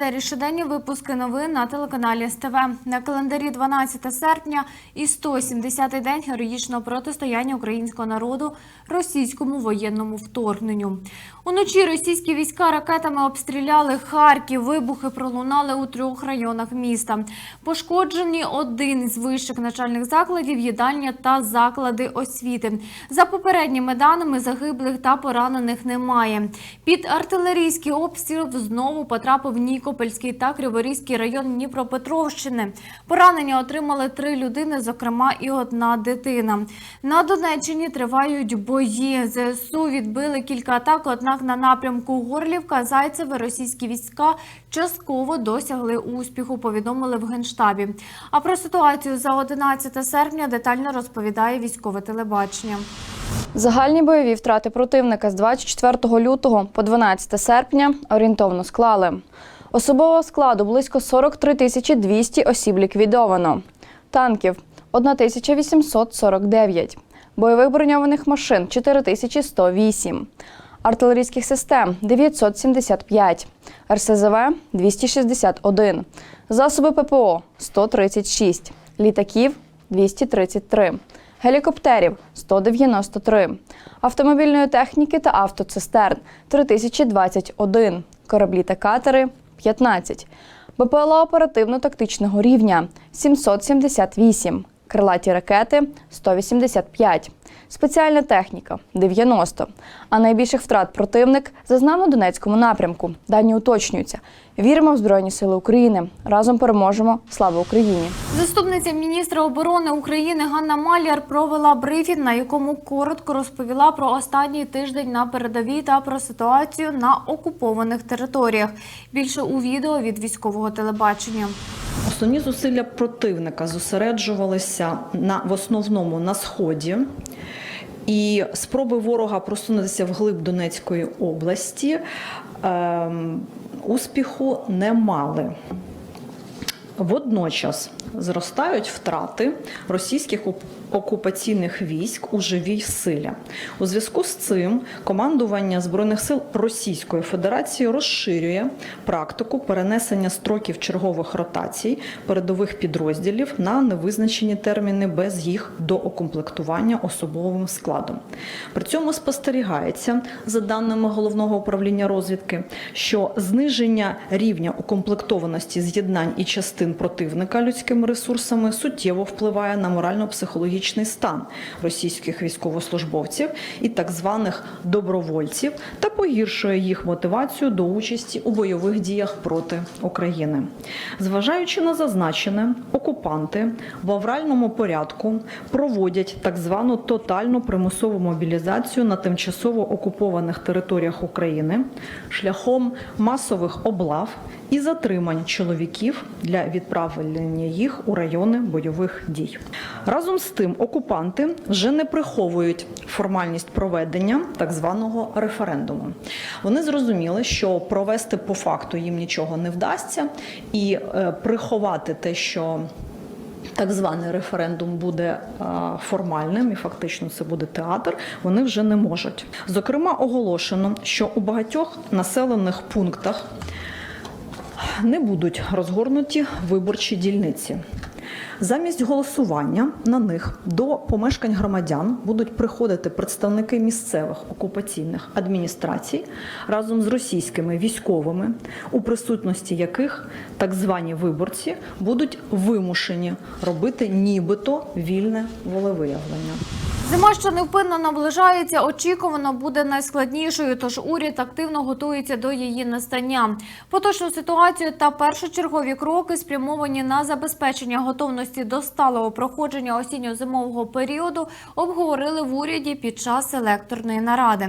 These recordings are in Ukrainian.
Етері щоденні випуски новин на телеканалі СТВ. На календарі 12 серпня і 170-й день героїчного протистояння українського народу російському воєнному вторгненню. Уночі російські війська ракетами обстріляли Харків. Вибухи пролунали у трьох районах міста. Пошкоджені один із вищих начальних закладів, їдальня та заклади освіти. За попередніми даними загиблих та поранених немає. Під артилерійський обстріл знову потрапив Нікопольський та Криворізький район Дніпропетровщини. Поранення отримали три людини, зокрема і одна дитина. На Донеччині тривають бої. ЗСУ відбили кілька атак, однак на напрямку Горлівка, Зайцеве російські війська частково досягли успіху, повідомили в Генштабі. А про ситуацію за 11 серпня детально розповідає військове телебачення. Загальні бойові втрати противника з 24 лютого по 12 серпня орієнтовно склали. Особового складу близько 43 тисячі 200 осіб ліквідовано. Танків 1849. Бойових броньованих машин 4108. Артилерійських систем 975. РСЗВ 261. Засоби ППО 136. Літаків 233. Гелікоптерів 193, автомобільної техніки та автоцистерн 3021, кораблі та катери 15, БПЛА оперативно-тактичного рівня 778, крилаті ракети 185, спеціальна техніка 90. А найбільших втрат противник зазнав на Донецькому напрямку. Дані уточнюються. Віримо в Збройні Сили України. Разом переможемо. Слава Україні! Заступниця міністра оборони України Ганна Маляр провела брифінг, на якому коротко розповіла про останній тиждень на передовій та про ситуацію на окупованих територіях. Більше у відео від військового телебачення. Основні зусилля противника зосереджувалися на в основному на сході. І спроби ворога просунутися вглиб Донецької області ем, успіху не мали. Водночас зростають втрати російських окупаційних військ у живій силі. У зв'язку з цим командування збройних сил Російської Федерації розширює практику перенесення строків чергових ротацій передових підрозділів на невизначені терміни без їх доокомплектування особовим складом. При цьому спостерігається, за даними головного управління розвідки, що зниження рівня укомплектованості з'єднань і частин противника людськими ресурсами суттєво впливає на морально-психологічний стан російських військовослужбовців і так званих добровольців та погіршує їх мотивацію до участі у бойових діях проти України. Зважаючи на зазначене, окупанти в авральному порядку проводять так звану тотальну примусову мобілізацію на тимчасово окупованих територіях України шляхом масових облав і затримань чоловіків для відправлення їх у райони бойових дій. Разом з тим, окупанти вже не приховують формальність проведення так званого референдуму. Вони зрозуміли, що провести по факту їм нічого не вдасться, і е, приховати те, що так званий референдум буде е, формальним і фактично це буде театр. Вони вже не можуть. Зокрема, оголошено, що у багатьох населених пунктах не будуть розгорнуті виборчі дільниці. Замість голосування на них до помешкань громадян будуть приходити представники місцевих окупаційних адміністрацій разом з російськими військовими, у присутності яких так звані виборці будуть вимушені робити нібито вільне волевиявлення. Зима, що невпинно наближається, очікувано буде найскладнішою, тож уряд активно готується до її настання. Поточну ситуацію та першочергові кроки спрямовані на забезпечення готовності до сталого проходження осінньо-зимового періоду обговорили в уряді під час селекторної наради.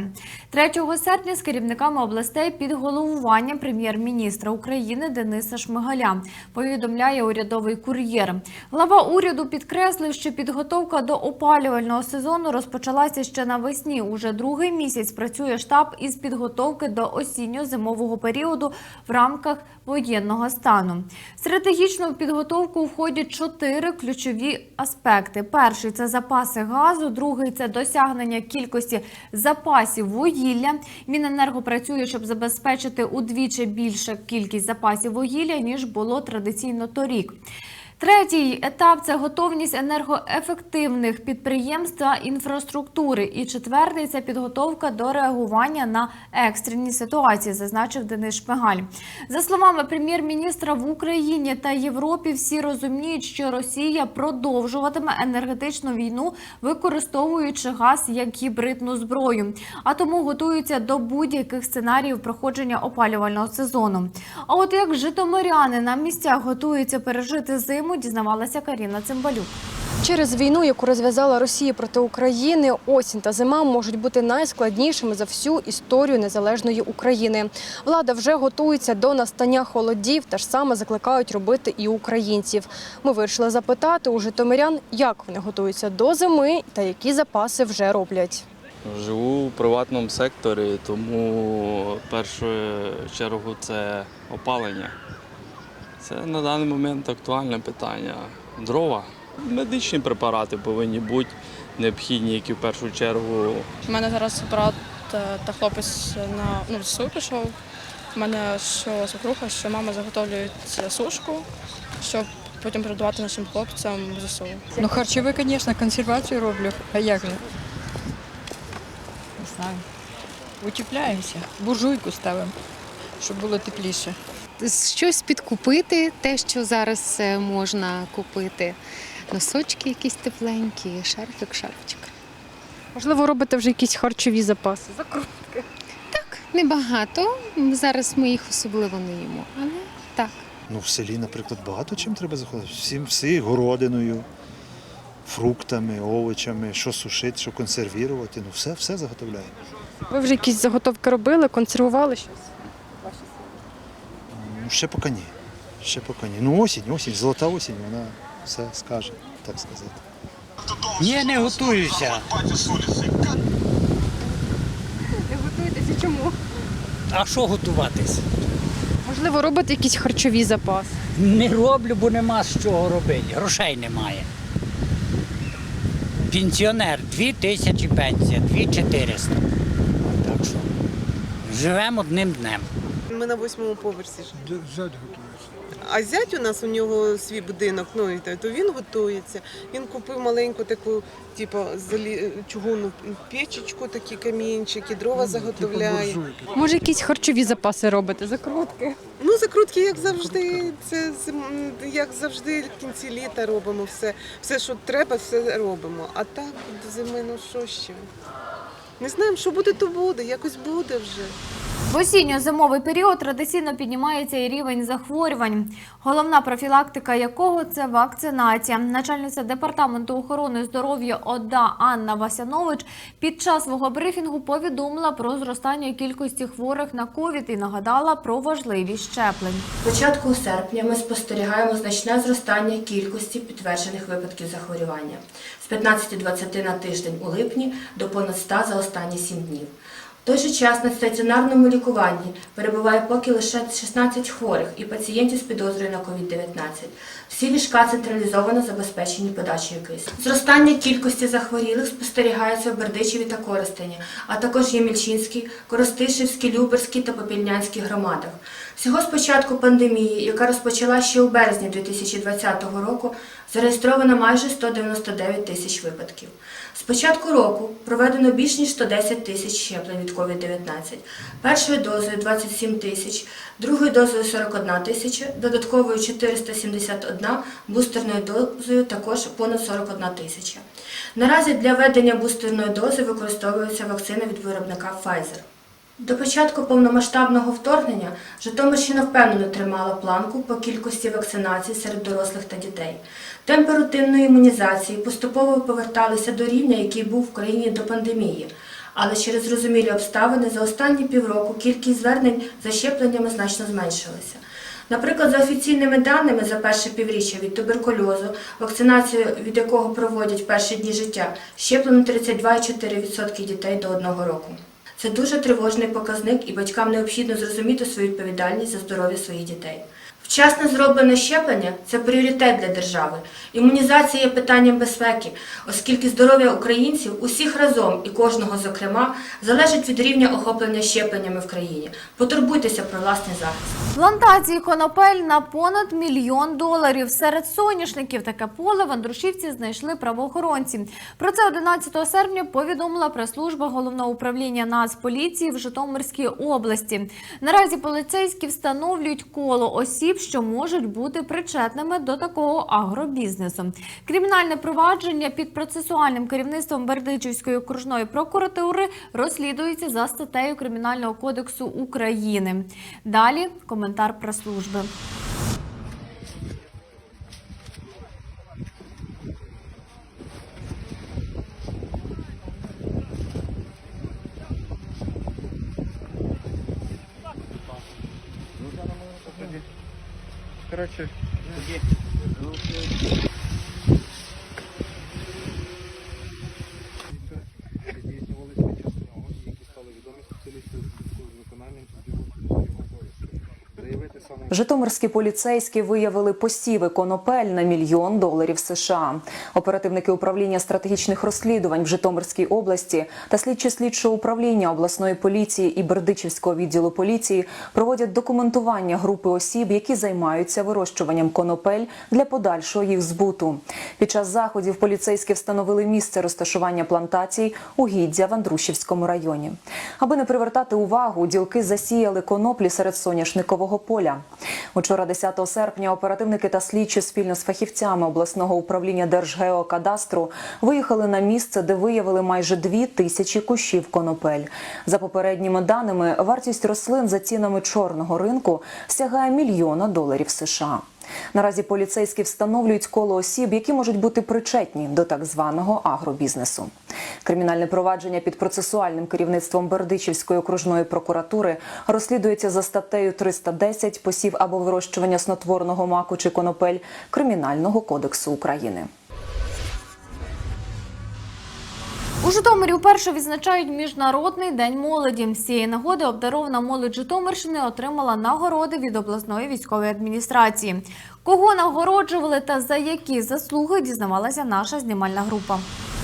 3 серпня з керівниками областей під головуванням прем'єр-міністра України Дениса Шмигаля повідомляє урядовий кур'єр. Глава уряду підкреслив, що підготовка до опалювального сезону розпочалася ще навесні. Уже другий місяць працює штаб із підготовки до осінньо-зимового періоду в рамках воєнного стану. Стратегічну підготовку входять чотири ключові аспекти: перший це запаси газу, другий це досягнення кількості запасів вугілля. Міненерго працює, щоб забезпечити удвічі більше кількість запасів вугілля ніж було традиційно торік. Третій етап це готовність енергоефективних підприємств та інфраструктури. І четвертий це підготовка до реагування на екстрені ситуації, зазначив Денис Шпигаль. За словами прем'єр-міністра в Україні та Європі, всі розуміють, що Росія продовжуватиме енергетичну війну, використовуючи газ як гібридну зброю, а тому готуються до будь-яких сценаріїв проходження опалювального сезону. А от як житомиряни на місцях готуються пережити зиму, дізнавалася Каріна Цимбалюк. Через війну, яку розв'язала Росія проти України, осінь та зима можуть бути найскладнішими за всю історію незалежної України. Влада вже готується до настання холодів, та ж саме закликають робити і українців. Ми вирішили запитати у житомирян, як вони готуються до зими та які запаси вже роблять. Живу в приватному секторі, тому в першу чергу це опалення. Це на даний момент актуальне питання. Дрова. Медичні препарати повинні бути необхідні, які в першу чергу У мене зараз брат та хлопець на ну, в ЗСУ пішов. У мене що свекруха, що мама заготовлюють сушку, щоб потім передавати нашим хлопцям в ЗСУ. Ну, харчове, звісно, консервацію роблю. А як же? Не знаю. Утепляємося. Буржуйку ставимо, щоб було тепліше. Щось підкупити, те, що зараз е, можна купити. Носочки якісь тепленькі, шарфик, шапочка. Можливо, робите вже якісь харчові запаси. закрутки. Так, небагато. Зараз ми їх особливо не їмо. Але так. Ну, в селі, наприклад, багато чим треба заходити. Всім всі городиною, фруктами, овочами, що сушити, що консервувати. Ну, все, все заготовляємо. Ви вже якісь заготовки робили, консервували щось? Ще поки ні. Ще поки ні. Ну, осінь, осінь, золота осінь, вона все скаже, так сказати. Ні, не готуюся. Не готуєтеся чому? А що готуватись? Можливо, робите якісь харчові запаси. Не роблю, бо нема з чого робити. Грошей немає. Пенсіонер 2 тисячі пенсія, 2400. Так що живемо одним днем. Ми на восьмому поверсі. ж. Зять готується. А зять у нас у нього свій будинок, ну і то- то він готується. Він купив маленьку таку, типу, залі... чугунну печечку, такі камінчики, дрова заготовляє. Може, якісь харчові запаси робите, закрутки. Ну, закрутки, як завжди, це як завжди в кінці літа робимо все. Все, що треба, все робимо. А так до зими, ну що ще? Не знаємо, що буде, то буде, якось буде вже. В осінньо-зимовий період традиційно піднімається і рівень захворювань, головна профілактика якого це вакцинація. Начальниця департаменту охорони здоров'я ОДА Анна Васянович під час свого брифінгу повідомила про зростання кількості хворих на ковід і нагадала про важливість щеплень. Початку серпня ми спостерігаємо значне зростання кількості підтверджених випадків захворювання з 15-20 на тиждень у липні до понад 100 за останні 7 днів. Той же час на стаціонарному лікуванні перебуває поки лише 16 хворих і пацієнтів з підозрою на COVID-19. Всі ліжка централізовано забезпечені подачею кисню. Зростання кількості захворілих спостерігається в Бердичеві та Коростені, а також Ємільчинській, Коростишівській, Люберській та Попільнянській громадах. Всього з початку пандемії, яка розпочала ще у березні 2020 року, Зареєстровано майже 199 тисяч випадків. З початку року проведено більш ніж 110 тисяч щеплень від COVID-19. Першою дозою 27 тисяч, другою дозою 41 тисяча, додатковою 471, бустерною дозою також понад 41 тисяча. Наразі для введення бустерної дози використовується вакцина від виробника Pfizer. До початку повномасштабного вторгнення Житомирщина впевнено тримала планку по кількості вакцинацій серед дорослих та дітей. Темпи рутинної імунізації поступово поверталися до рівня, який був в країні до пандемії. Але через зрозумілі обставини за останні півроку кількість звернень за щепленнями значно зменшилася. Наприклад, за офіційними даними за перше півріччя від туберкульозу, вакцинацію від якого проводять перші дні життя, щеплено 32,4% дітей до одного року. Це дуже тривожний показник, і батькам необхідно зрозуміти свою відповідальність за здоров'я своїх дітей. Вчасно зроблене щеплення це пріоритет для держави. Імунізація є питанням безпеки, оскільки здоров'я українців усіх разом і кожного зокрема залежить від рівня охоплення щепленнями в країні. Потурбуйтеся про власний захист. Плантації конопель на понад мільйон доларів. Серед соняшників таке поле в Андрушівці знайшли правоохоронці. Про це 11 серпня повідомила прес-служба головного управління Нацполіції в Житомирській області. Наразі поліцейські встановлюють коло осіб, що можуть бути причетними до такого агробізнесу. Кримінальне провадження під процесуальним керівництвом Бердичівської окружної прокуратури розслідується за статтею Кримінального кодексу України. Далі коментар прес-служби. Коротше, Житомирські поліцейські виявили посіви конопель на мільйон доларів США. Оперативники управління стратегічних розслідувань в Житомирській області та слідчі слідчого управління обласної поліції і Бердичівського відділу поліції проводять документування групи осіб, які займаються вирощуванням конопель для подальшого їх збуту. Під час заходів поліцейські встановили місце розташування плантацій угіддя в Андрушівському районі. Аби не привертати увагу, ділки засіяли коноплі серед соняшникового поля. Учора, 10 серпня, оперативники та слідчі спільно з фахівцями обласного управління Держгеокадастру виїхали на місце, де виявили майже дві тисячі кущів конопель. За попередніми даними, вартість рослин за цінами чорного ринку сягає мільйона доларів США. Наразі поліцейські встановлюють коло осіб, які можуть бути причетні до так званого агробізнесу. Кримінальне провадження під процесуальним керівництвом Бердичівської окружної прокуратури розслідується за статтею 310 посів або вирощування снотворного маку чи конопель Кримінального кодексу України. У Житомирі вперше відзначають міжнародний день молоді. З цієї нагоди обдарована молодь Житомирщини отримала нагороди від обласної військової адміністрації. Кого нагороджували та за які заслуги дізнавалася наша знімальна група.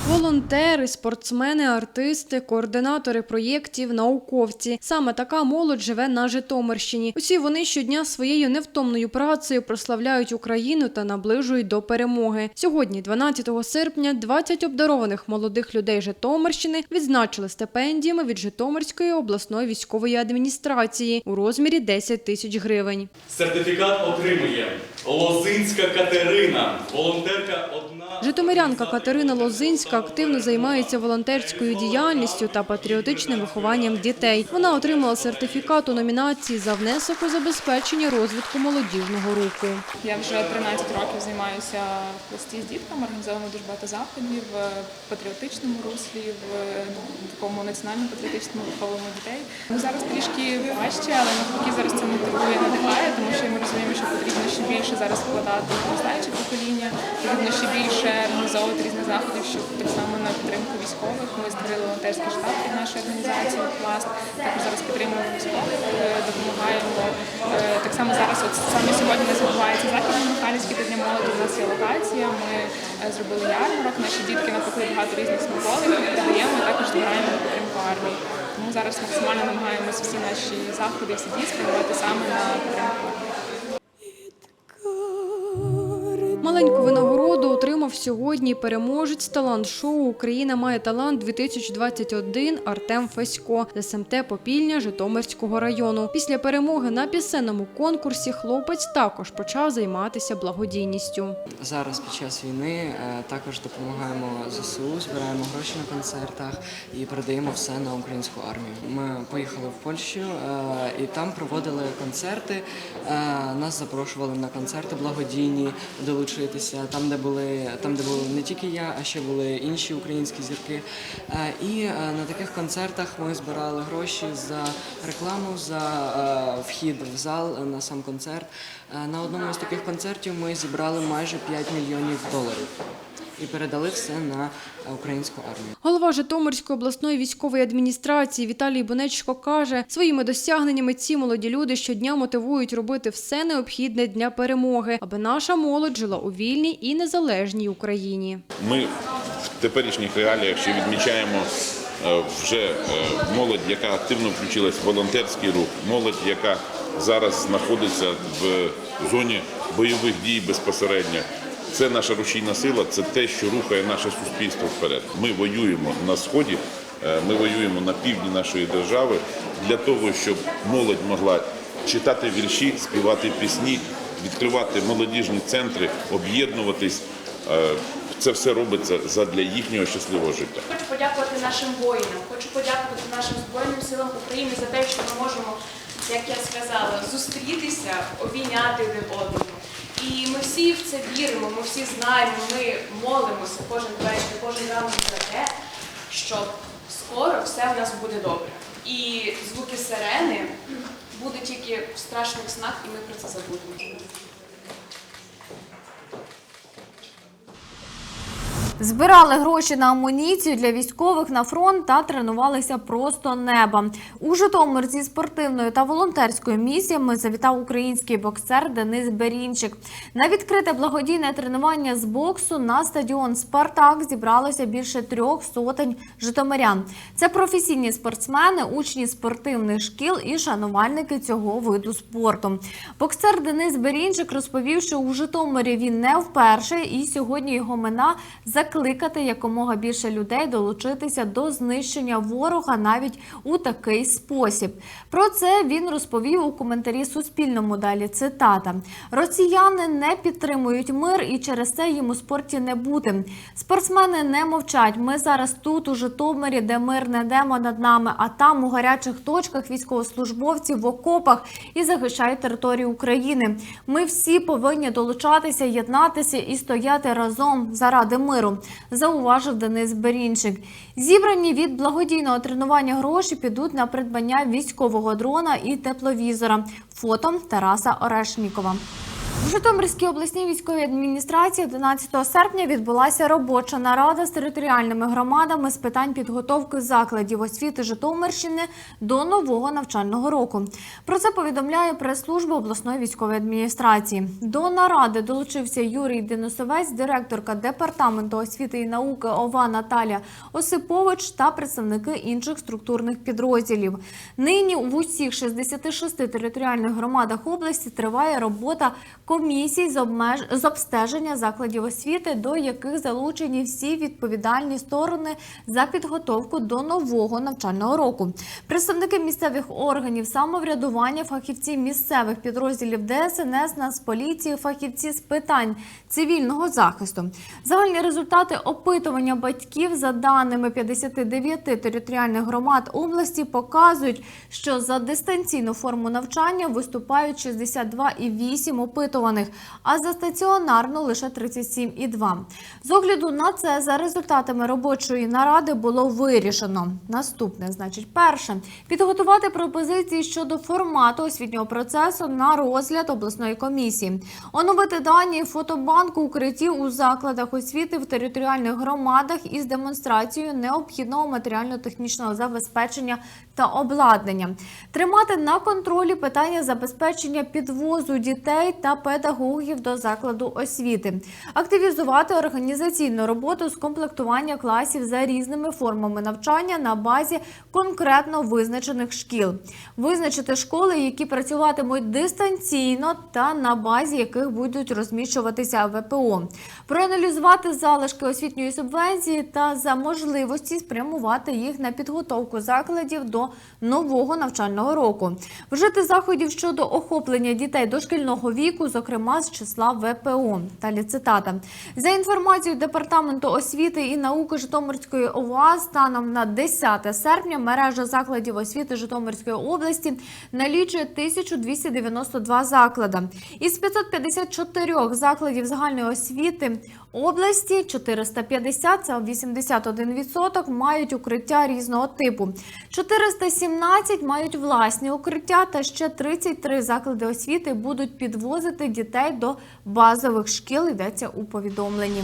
Волонтери, спортсмени, артисти, координатори проєктів, науковці. Саме така молодь живе на Житомирщині. Усі вони щодня своєю невтомною працею прославляють Україну та наближують до перемоги. Сьогодні, 12 серпня, 20 обдарованих молодих людей Житомирщини відзначили стипендіями від Житомирської обласної військової адміністрації у розмірі 10 тисяч гривень. Сертифікат отримує Лозинська Катерина, волонтерка одна. Житомирянка Катерина Лозинська активно займається волонтерською діяльністю та патріотичним вихованням дітей. Вона отримала сертифікат у номінації за внесок у забезпечення розвитку молодіжного руху. Я вже 13 років займаюся в пласті з дітками, організовано дуже багато заходів в патріотичному руслі, в такому національному патріотичному виховуємо дітей. Ну зараз трішки важче, але навпаки зараз це мотивує, надихає, тому що ми розуміємо, що потрібно ще більше зараз вкладати в покоління, потрібно ще більше організовувати різних заходів, щоб так само на підтримку військових. Ми створили волонтерський штаб від нашої організації «Пласт». Також зараз підтримуємо військових, е, допомагаємо. Е, Так само зараз, от саме сьогодні у нас відбувається захід на Михайлівській для молоді. У нас є локація. Ми е, зробили ярмарок. Наші дітки напекли багато різних смаколиків, передаємо і також збираємо на підтримку армії. Тому зараз максимально намагаємося всі наші заходи, всі дії спрямувати саме на підтримку. Маленьку винагороду отримав сьогодні переможець талант-шоу Україна має талант 2021 Артем Фесько з СМТ Попільня Житомирського району. Після перемоги на пісенному конкурсі хлопець також почав займатися благодійністю. Зараз під час війни е, також допомагаємо ЗСУ, збираємо гроші на концертах і передаємо все на українську армію. Ми поїхали в Польщу е, і там проводили концерти. Е, Нас запрошували на концерти благодійні долучитися. Там, де були там, де були не тільки я, а ще були інші українські зірки. Е, І е, на таких концертах ми збирали гроші за рекламу, за е, вхід в зал на сам концерт. На одному з таких концертів ми зібрали майже 5 мільйонів доларів і передали все на е, українську армію. Голова Житомирської обласної військової адміністрації Віталій Бонечко каже, своїми досягненнями ці молоді люди щодня мотивують робити все необхідне для перемоги, аби наша молодь жила у вільній і незалежній Україні. Ми в теперішніх реаліях ще відмічаємо е, вже е, молодь, яка активно включилась в волонтерський рух, молодь, яка зараз знаходиться в зоні бойових дій безпосередньо. Це наша рушійна сила, це те, що рухає наше суспільство вперед. Ми воюємо на сході, е, ми воюємо на півдні нашої держави для того, щоб молодь могла читати вірші, співати пісні, відкривати молодіжні центри, об'єднуватись. Е, Це все робиться задля їхнього щасливого життя. Хочу подякувати нашим воїнам, хочу подякувати нашим Збройним силам України за те, що ми можемо, як я сказала, зустрітися, обійняти один одного. І ми всі в це віримо, ми всі знаємо, ми молимося кожен вечір, кожен ранок за те, що скоро все в нас буде добре. І звуки сирени будуть тільки в страшних снах, і ми про це забудемо. Збирали гроші на амуніцію для військових на фронт та тренувалися просто неба. У Житомир зі спортивною та волонтерською місіями завітав український боксер Денис Берінчик. На відкрите благодійне тренування з боксу на стадіон Спартак зібралося більше трьох сотень житомирян. Це професійні спортсмени, учні спортивних шкіл і шанувальники цього виду спорту. Боксер Денис Берінчик розповів, що у Житомирі він не вперше, і сьогодні його мина закликати якомога більше людей долучитися до знищення ворога навіть у такий спосіб. Про це він розповів у коментарі Суспільному. Далі цитата: Росіяни не підтримують мир і через це їм у спорті не бути. Спортсмени не мовчать. Ми зараз тут, у Житомирі, де мир не йдемо над нами, а там у гарячих точках військовослужбовці в окопах і захищають територію України. Ми всі повинні долучатися, єднатися і стояти разом заради миру, зауважив Денис Берінчик. Зібрані від благодійного тренування гроші підуть на придбання військового дрона і тепловізора. Фото Тараса Орешнікова. В Житомирській обласній військовій адміністрації 11 серпня відбулася робоча нарада з територіальними громадами з питань підготовки закладів освіти Житомирщини до нового навчального року. Про це повідомляє прес-служба обласної військової адміністрації. До наради долучився Юрій Денисовець, директорка департаменту освіти і науки ОВА Наталя Осипович та представники інших структурних підрозділів. Нині в усіх 66 територіальних громадах області триває робота комісій з, обмеж... з обстеження закладів освіти, до яких залучені всі відповідальні сторони за підготовку до нового навчального року. Представники місцевих органів самоврядування, фахівці місцевих підрозділів ДСНС, Нацполіції, фахівці з питань цивільного захисту. Загальні результати опитування батьків за даними 59 територіальних громад області показують, що за дистанційну форму навчання виступають 62,8 опитуваних, а за стаціонарну лише 37,2. З огляду на це за результатами робочої наради було вирішено. Наступне, значить, перше підготувати пропозиції щодо формату освітнього процесу на розгляд обласної комісії, оновити дані фотобанку укриттів у закладах освіти в територіальних громадах із демонстрацією необхідного матеріально-технічного забезпечення та обладнання, тримати на контролі питання забезпечення підвозу дітей та педагогів до закладу освіти, активізувати організаційну роботу з комплектування класів за різними формами навчання на базі конкретно визначених шкіл, визначити школи, які працюватимуть дистанційно та на базі яких будуть розміщуватися ВПО, проаналізувати залишки освітньої субвенції та за можливості спрямувати їх на підготовку закладів до нового навчального року, вжити заходів щодо охоплення дітей дошкільного віку, зокрема з числа ВПО. Далі цитата за інформацією департаменту освіти і науки Житомирської ОВА, станом на 10 серпня мережа закладів освіти Житомирської області налічує 1292 заклади. Із 554 закладів загальної освіти області 450, це 81%, мають укриття різного типу. 417 мають власні укриття та ще 33 заклади освіти будуть підвозити дітей до базових шкіл, йдеться у повідомленні.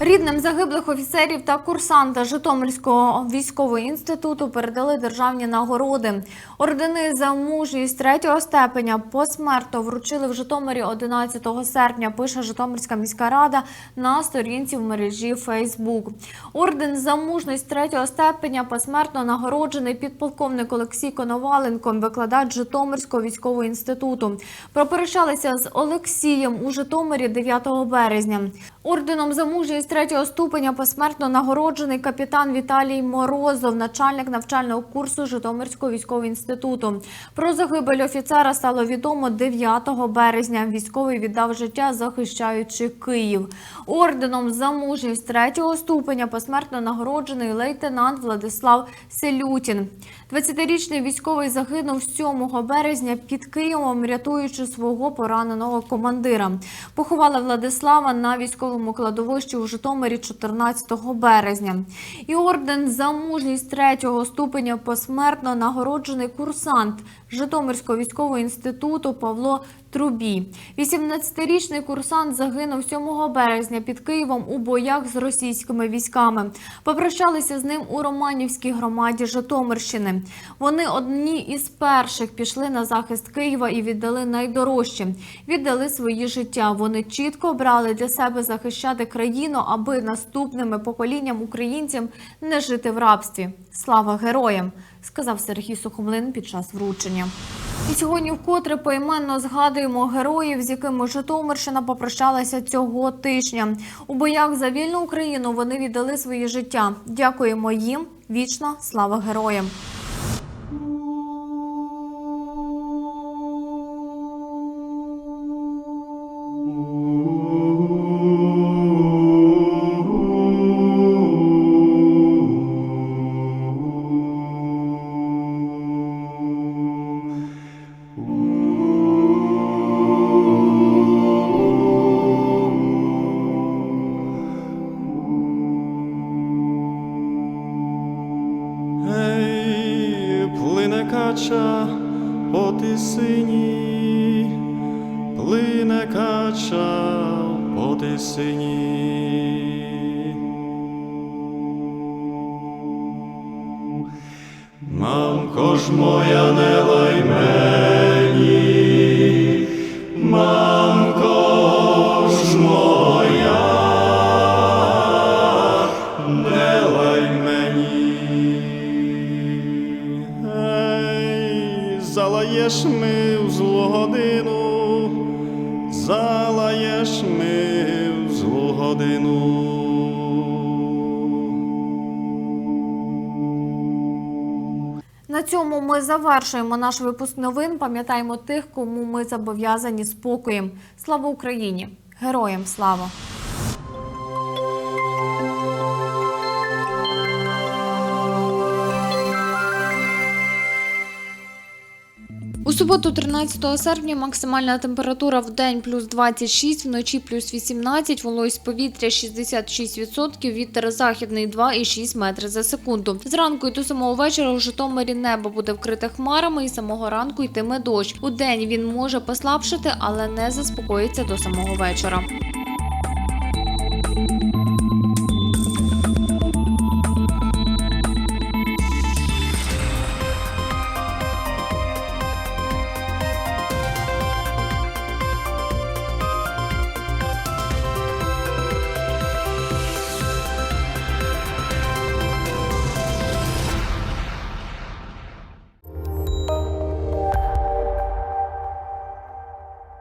Рідним загиблих офіцерів та курсанта Житомирського військового інституту передали державні нагороди. Ордени за мужність третього степеня посмертно вручили в Житомирі 11 серпня. Пише Житомирська міська рада на сторінці в мережі Фейсбук. Орден за мужність третього степеня посмертно нагороджений підполковник Олексій Коноваленко, викладач Житомирського військового інституту. Проперещалися з Олексієм у Житомирі 9 березня. Орденом за мужність третього ступеня посмертно нагороджений капітан Віталій Морозов, начальник навчального курсу Житомирського військового інституту. Про загибель офіцера стало відомо 9 березня. Військовий віддав життя, захищаючи Київ. Орденом за мужність третього ступеня посмертно нагороджений лейтенант Владислав Селютін. 20-річний військовий загинув 7 березня під Києвом, рятуючи свого пораненого командира. Поховали Владислава на військовому кладовищі у Житомирі 14 березня. І орден за мужність третього ступеня посмертно нагороджений курсант Житомирського військового інституту Павло Трубі. 18-річний курсант загинув 7 березня під Києвом у боях з російськими військами. Попрощалися з ним у Романівській громаді Житомирщини. Вони одні із перших пішли на захист Києва і віддали найдорожче. Віддали свої життя. Вони чітко обрали для себе захищати країну, аби наступними поколінням українцям не жити в рабстві. Слава героям! Сказав Сергій Сухомлин під час вручення. І сьогодні вкотре поіменно згадуємо героїв, з якими Житомирщина попрощалася цього тижня. У боях за вільну Україну вони віддали своє життя. Дякуємо їм. Вічна слава героям! Ми завершуємо наш випуск новин. Пам'ятаємо тих, кому ми зобов'язані спокоєм. Слава Україні! Героям слава! Суботу, 13 серпня, максимальна температура в день плюс 26, вночі плюс 18, вологість повітря 66%, вітер західний 2,6 метри за секунду. Зранку і до самого вечора у Житомирі небо буде вкрите хмарами і самого ранку йтиме дощ. У день він може послабшити, але не заспокоїться до самого вечора.